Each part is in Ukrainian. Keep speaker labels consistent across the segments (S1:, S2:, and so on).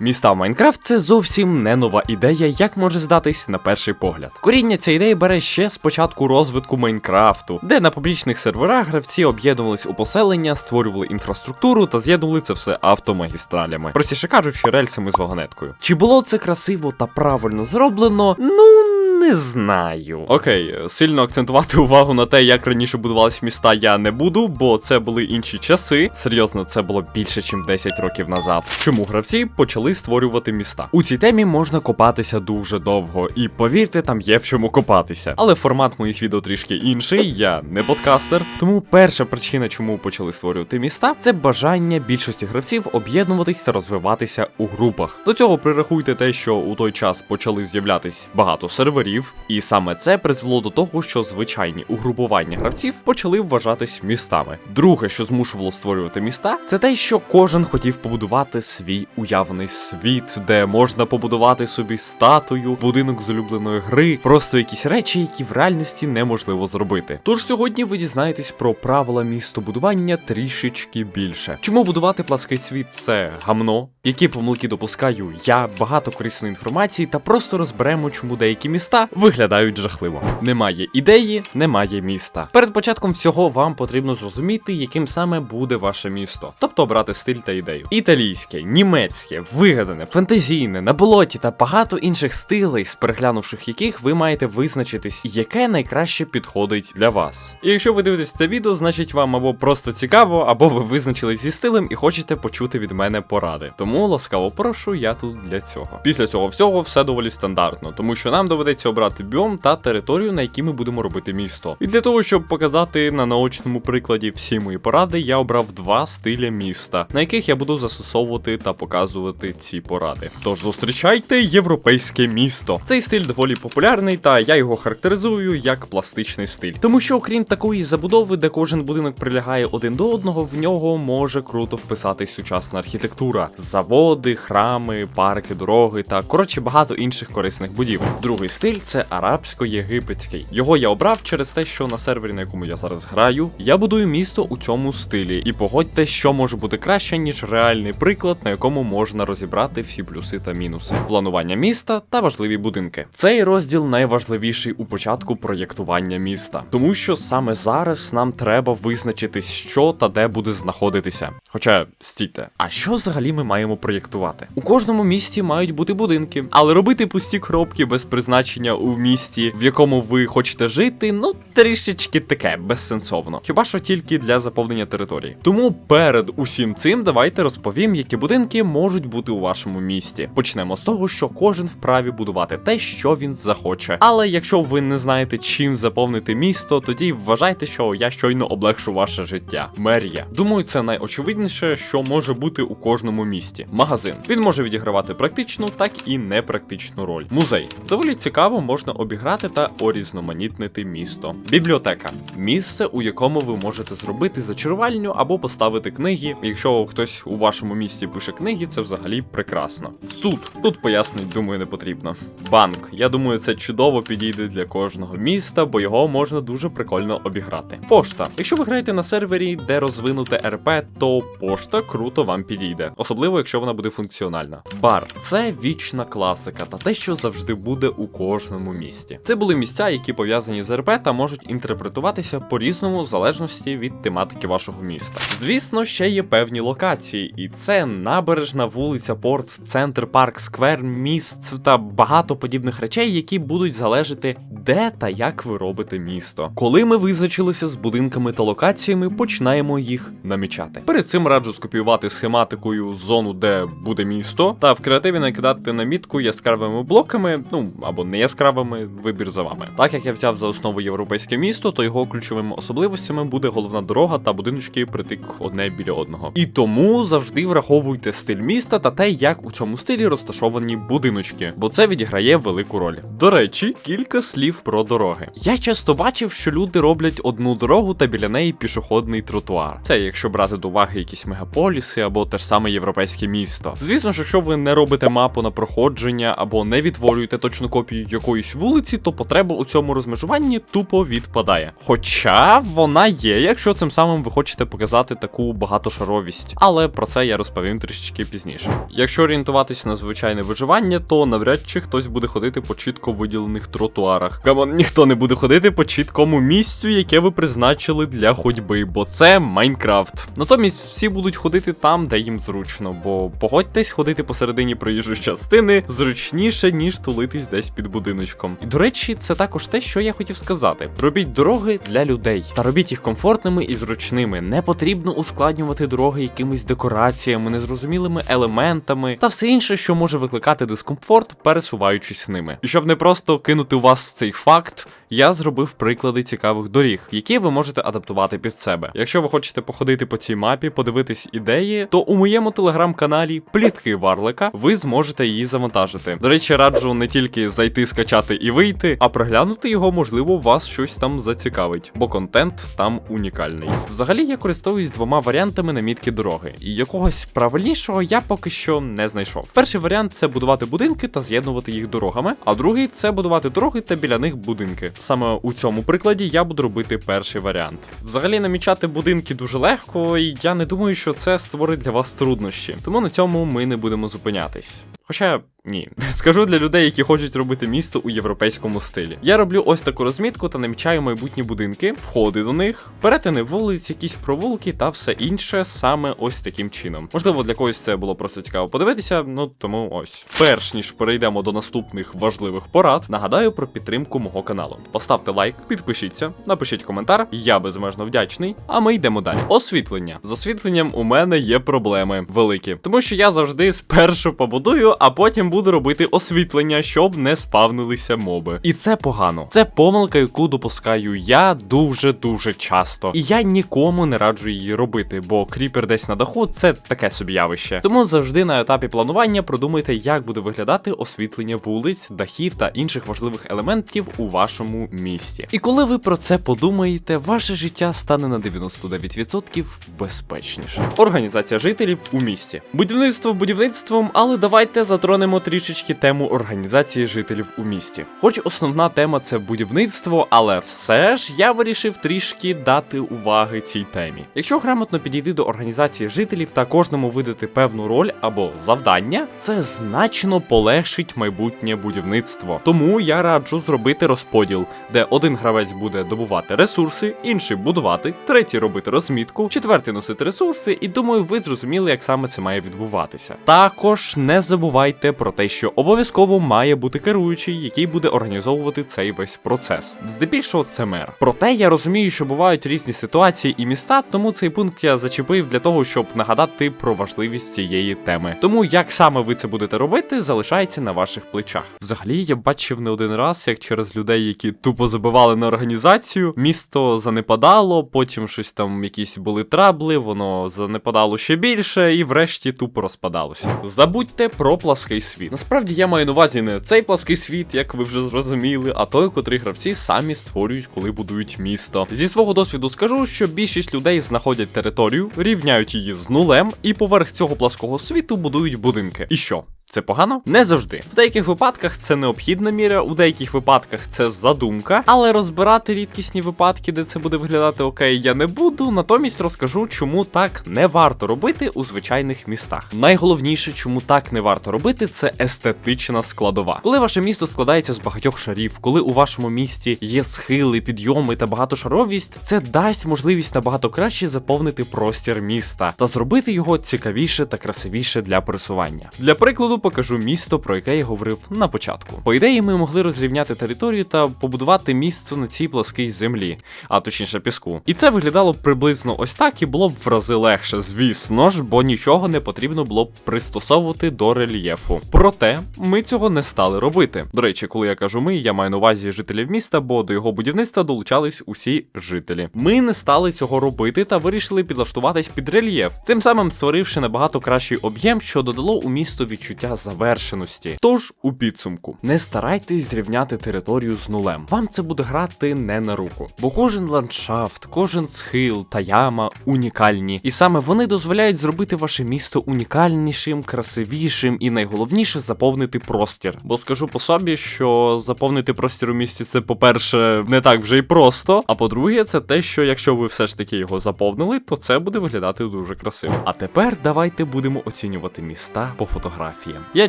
S1: Міста в Майнкрафт це зовсім не нова ідея, як може здатись на перший погляд. Коріння цієї ідеї бере ще з початку розвитку Майнкрафту, де на публічних серверах гравці об'єднувались у поселення, створювали інфраструктуру та з'єднували це все автомагістралями. Простіше кажучи, рельсами з вагонеткою. Чи було це красиво та правильно зроблено? Ну. Не знаю. Окей, сильно акцентувати увагу на те, як раніше будувались міста, я не буду, бо це були інші часи. Серйозно, це було більше, ніж 10 років назад. Чому гравці почали створювати міста? У цій темі можна копатися дуже довго, і повірте, там є в чому копатися. Але формат моїх відео трішки інший. Я не подкастер. Тому перша причина, чому почали створювати міста, це бажання більшості гравців об'єднуватись та розвиватися у групах. До цього прирахуйте те, що у той час почали з'являтись багато серверів, і саме це призвело до того, що звичайні угрупування гравців почали вважатись містами. Друге, що змушувало створювати міста, це те, що кожен хотів побудувати свій уявний світ, де можна побудувати собі статую, будинок з улюбленої гри, просто якісь речі, які в реальності неможливо зробити. Тож сьогодні ви дізнаєтесь про правила містобудування трішечки більше. Чому будувати плаский світ це гамно? Які помилки допускаю я, багато корисної інформації, та просто розберемо, чому деякі міста виглядають жахливо. Немає ідеї, немає міста. Перед початком всього вам потрібно зрозуміти, яким саме буде ваше місто, тобто обрати стиль та ідею. Італійське, німецьке, вигадане, фантазійне, на болоті та багато інших стилей, з переглянувших яких ви маєте визначитись, яке найкраще підходить для вас. І якщо ви дивитесь це відео, значить вам або просто цікаво, або ви визначились зі стилем і хочете почути від мене поради. Тому ласкаво прошу, я тут для цього. Після цього всього все доволі стандартно, тому що нам доведеться обрати біом та територію, на якій ми будемо робити місто. І для того, щоб показати на наочному прикладі всі мої поради, я обрав два стиля міста, на яких я буду застосовувати та показувати ці поради. Тож зустрічайте європейське місто. Цей стиль доволі популярний, та я його характеризую як пластичний стиль. Тому що, окрім такої забудови, де кожен будинок прилягає один до одного, в нього може круто вписатись сучасна архітектура, заводи, храми, парки, дороги та коротше багато інших корисних будівель. Другий стиль це арабсько-єгипетський. Його я обрав через те, що на сервері, на якому я зараз граю, я будую місто у цьому стилі. І погодьте, що може бути краще, ніж реальний приклад, на якому можна розібрати всі плюси та мінуси, планування міста та важливі будинки. Цей розділ найважливіший у початку проєктування міста, тому що саме зараз нам треба визначитись, що та де буде знаходитися. Хоча стійте, а що взагалі ми маємо проєктувати? У кожному місті мають бути будинки, але робити пусті коробки без призначення у місті, в якому ви хочете жити, ну трішечки таке безсенсовно. Хіба що тільки для заповнення території. Тому перед усім цим давайте розповім, які будинки можуть бути у вашому місті. Почнемо з того, що кожен вправі будувати те, що він захоче. Але якщо ви не знаєте, чим заповнити місто, тоді вважайте, що я щойно облегшу ваше життя. Мерія. Думаю, це найочевидніше, що може бути у кожному місті. Магазин. Він може відігравати практичну, так і непрактичну роль. Музей. Доволі цікаво можна обіграти та орізноманітнити місто. Бібліотека місце, у якому ви можете зробити зачарувальню або поставити книги. Якщо хтось у вашому місті пише книги, це взагалі прекрасно. Суд тут пояснень, думаю, не потрібно. Банк. Я думаю, це чудово підійде для кожного міста, бо його можна дуже прикольно обіграти. Пошта. Якщо ви граєте на сервері, де розвинуте РП, то пошта круто вам підійде, особливо якщо вона буде функціональна. Бар це вічна класика та те, що завжди буде у кожному місті. Це були місця, які пов'язані з РП та можуть інтерпретуватися по-різному в залежності від тематики вашого міста. Звісно, ще є певні локації, і це набережна, вулиця, порт, центр, парк, сквер, міст та багато подібних речей, які будуть залежати, де та як ви робите місто. Коли ми визначилися з будинками та локаціями, починаємо їх намічати. Перед цим раджу скопіювати схематикою зону, де буде місто, та в креативі накидати намітку яскравими блоками, ну або не яскравими, вибір за вами. Так як я взяв за основу європейське місто, то його ключовими особливостями буде головна дорога та будиночки притик одне біля одного. І тому завжди враховуйте стиль міста та те, як у цьому стилі розташовані будиночки, бо це відіграє велику роль. До речі, кілька слів про дороги. Я часто бачив, що люди роблять одну дорогу та біля неї пішохідний тротуар. Це якщо брати до уваги якісь мегаполіси або те ж саме європейське місто. Звісно ж, якщо ви не робите мапу на проходження або не відтворюєте точну копію якоїсь вулиці, то потреба у цьому розмежуванні тупо відпадає. Хоча вона є, якщо цим самим ви хочете показати таку багатошаровість. Але про це я розповім трішечки пізніше. Якщо орієнтуватись на звичайне виживання, то навряд чи хтось буде ходити по чітко виділених тротуарах. Камон, ніхто не буде ходити по чіткому місцю, яке ви призначили для ходьби, бо це Майнкрафт. Натомість всі будуть ходити там, де їм зручно, бо погодьтесь, ходити посередині проїжджої частини зручніше, ніж тулитись десь під будиночком. І до речі, це також те, що я хотів сказати: робіть дороги для людей та робіть їх комфортними і зручними. Не потрібно ускладнювати дороги якимись декораціями, незрозумілими елементами та все інше, що може викликати дискомфорт, пересуваючись ними. І щоб не просто кинути у вас цей факт. Я зробив приклади цікавих доріг, які ви можете адаптувати під себе. Якщо ви хочете походити по цій мапі, подивитись ідеї, то у моєму телеграм-каналі Плітки Варлика ви зможете її завантажити. До речі, раджу не тільки зайти, скачати і вийти, а проглянути його, можливо, вас щось там зацікавить, бо контент там унікальний. Взагалі я користуюсь двома варіантами намітки дороги, і якогось правильнішого я поки що не знайшов. Перший варіант це будувати будинки та з'єднувати їх дорогами, а другий це будувати дороги та біля них будинки. Саме у цьому прикладі я буду робити перший варіант. Взагалі намічати будинки дуже легко, і я не думаю, що це створить для вас труднощі. Тому на цьому ми не будемо зупинятись. Хоча ні, скажу для людей, які хочуть робити місто у європейському стилі. Я роблю ось таку розмітку та намічаю майбутні будинки, входи до них, перетини вулиць, якісь провулки та все інше саме ось таким чином. Можливо, для когось це було просто цікаво подивитися, ну тому ось. Перш ніж перейдемо до наступних важливих порад, нагадаю про підтримку мого каналу. Поставте лайк, підпишіться, напишіть коментар, я безмежно вдячний. А ми йдемо далі. Освітлення. З освітленням у мене є проблеми великі, тому що я завжди спершу побудую, а потім буду робити освітлення, щоб не спавнилися моби. І це погано. Це помилка, яку допускаю я дуже дуже часто. І я нікому не раджу її робити, бо кріпер десь на даху це таке собі явище. Тому завжди на етапі планування продумайте, як буде виглядати освітлення вулиць, дахів та інших важливих елементів у вашому місті. І коли ви про це подумаєте, ваше життя стане на 99% безпечніше. Організація жителів у місті. Будівництво будівництвом, але давайте затронемо трішечки тему організації жителів у місті. Хоч основна тема це будівництво, але все ж я вирішив трішки дати уваги цій темі. Якщо грамотно підійти до організації жителів та кожному видати певну роль або завдання, це значно полегшить майбутнє будівництво. Тому я раджу зробити розподіл, де один гравець буде добувати ресурси, інший будувати, третій робити розмітку, четвертий носити ресурси, і думаю, ви зрозуміли, як саме це має відбуватися. Також не забувайте про те, що обов'язково має бути керуючий, який буде організовувати цей весь процес. Здебільшого це мер. Проте я розумію, що бувають різні ситуації і міста, тому цей пункт я зачепив для того, щоб нагадати про важливість цієї теми. Тому як саме ви це будете робити, залишається на ваших плечах. Взагалі, я бачив не один раз, як через людей, які тупо забивали на організацію, місто занепадало, потім щось там якісь були трабли, воно занепадало ще більше, і врешті тупо розпадалося. Забудьте про плаский світ. Насправді я маю на увазі не цей плаский світ, як ви вже зрозуміли, а той, котрий гравці самі створюють, коли будують місто. Зі свого досвіду скажу, що більшість людей знаходять територію, рівняють її з нулем, і поверх цього плаского світу будують будинки. І що? Це погано? Не завжди. В деяких випадках це необхідна міра, у деяких випадках це задумка, але розбирати рідкісні випадки, де це буде виглядати окей, я не буду. Натомість розкажу, чому так не варто робити у звичайних містах. Найголовніше, чому так не варто робити, це естетична складова. Коли ваше місто складається з багатьох шарів, коли у вашому місті є схили, підйоми та багатошаровість, це дасть можливість набагато краще заповнити простір міста та зробити його цікавіше та красивіше для пересування. Для прикладу покажу місто, про яке я говорив на початку. По ідеї, ми могли розрівняти територію та побудувати місто на цій пласкій землі, а точніше піску. І це виглядало приблизно ось так і було б в рази легше, звісно ж, бо нічого не потрібно було б пристосовувати до рельєфу. Проте ми цього не стали робити. До речі, коли я кажу ми, я маю на увазі жителів міста, бо до його будівництва долучались усі жителі. Ми не стали цього робити та вирішили підлаштуватись під рельєф, цим самим створивши набагато кращий об'єм, що додало у місто відчуття відчуття завершеності. Тож, у підсумку, не старайтесь зрівняти територію з нулем. Вам це буде грати не на руку, бо кожен ландшафт, кожен схил та яма унікальні, і саме вони дозволяють зробити ваше місто унікальнішим, красивішим і найголовніше заповнити простір. Бо скажу по собі, що заповнити простір у місті це, по-перше, не так вже й просто. А по-друге, це те, що якщо ви все ж таки його заповнили, то це буде виглядати дуже красиво. А тепер давайте будемо оцінювати міста по фотографіям. Я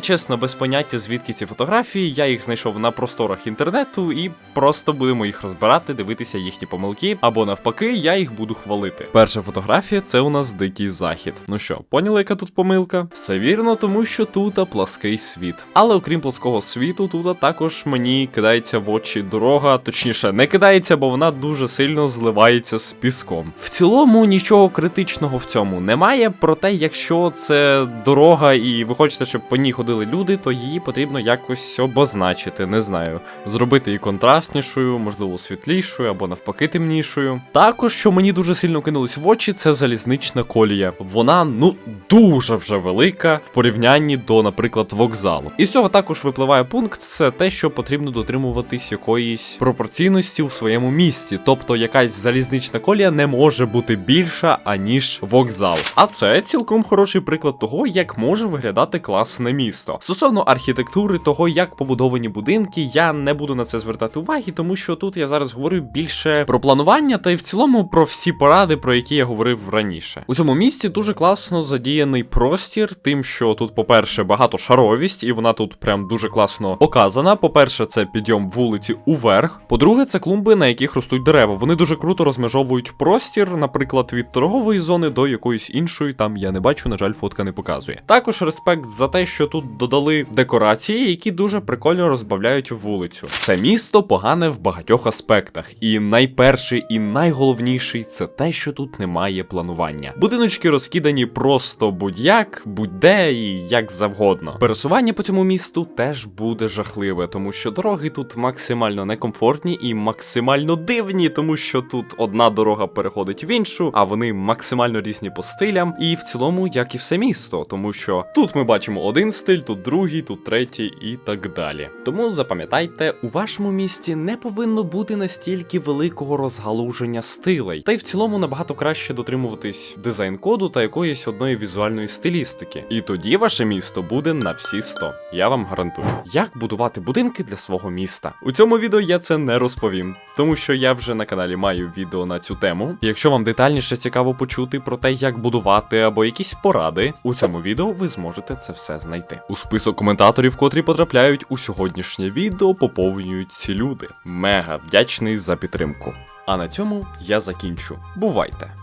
S1: чесно без поняття, звідки ці фотографії, я їх знайшов на просторах інтернету і просто будемо їх розбирати, дивитися їхні помилки, або навпаки, я їх буду хвалити. Перша фотографія це у нас дикий захід. Ну що, поняли, яка тут помилка? Все вірно, тому що тут плаский світ. Але окрім плоского світу, тут також мені кидається в очі дорога, точніше, не кидається, бо вона дуже сильно зливається з піском. В цілому нічого критичного в цьому немає. Проте, якщо це дорога і ви хочете, щоб по ній ходили люди, то її потрібно якось обозначити. Не знаю, зробити її контрастнішою, можливо, світлішою або навпаки темнішою. Також, що мені дуже сильно кинулось в очі, це залізнична колія. Вона ну дуже вже велика в порівнянні до, наприклад, вокзалу. І з цього також випливає пункт: це те, що потрібно дотримуватись якоїсь пропорційності у своєму місті. Тобто якась залізнична колія не може бути більша, аніж вокзал. А це цілком хороший приклад того, як може виглядати класне місто. Стосовно архітектури, того, як побудовані будинки, я не буду на це звертати уваги, тому що тут я зараз говорю більше про планування та й в цілому про всі поради, про які я говорив раніше. У цьому місті дуже класно задіяний простір, тим, що тут, по-перше, багатошаровість, і вона тут прям дуже класно показана. По-перше, це підйом вулиці уверх. По-друге, це клумби, на яких ростуть дерева. Вони дуже круто розмежовують простір, наприклад, від торгової зони до якоїсь іншої. Там я не бачу, на жаль, фотка не показує. Також респект за те, що тут додали декорації, які дуже прикольно розбавляють вулицю. Це місто погане в багатьох аспектах, і найперший і найголовніший це те, що тут немає планування. Будиночки розкидані просто будь-як, будь-де і як завгодно. Пересування по цьому місту теж буде жахливе, тому що дороги тут максимально некомфортні і максимально дивні, тому що тут одна дорога переходить в іншу, а вони максимально різні по стилям, і в цілому, як і все місто, тому що тут ми бачимо один стиль, тут другий, тут третій і так далі. Тому запам'ятайте, у вашому місті не повинно бути настільки великого розгалуження стилей, та й в цілому набагато краще дотримуватись дизайн-коду та якоїсь одної візуальної стилістики. І тоді ваше місто буде на всі 100. Я вам гарантую. Як будувати будинки для свого міста? У цьому відео я це не розповім, тому що я вже на каналі маю відео на цю тему. Якщо вам детальніше цікаво почути про те, як будувати або якісь поради, у цьому відео ви зможете це все знайти. У список коментаторів, котрі потрапляють у сьогоднішнє відео, поповнюють ці люди. Мега вдячний за підтримку. А на цьому я закінчу. Бувайте!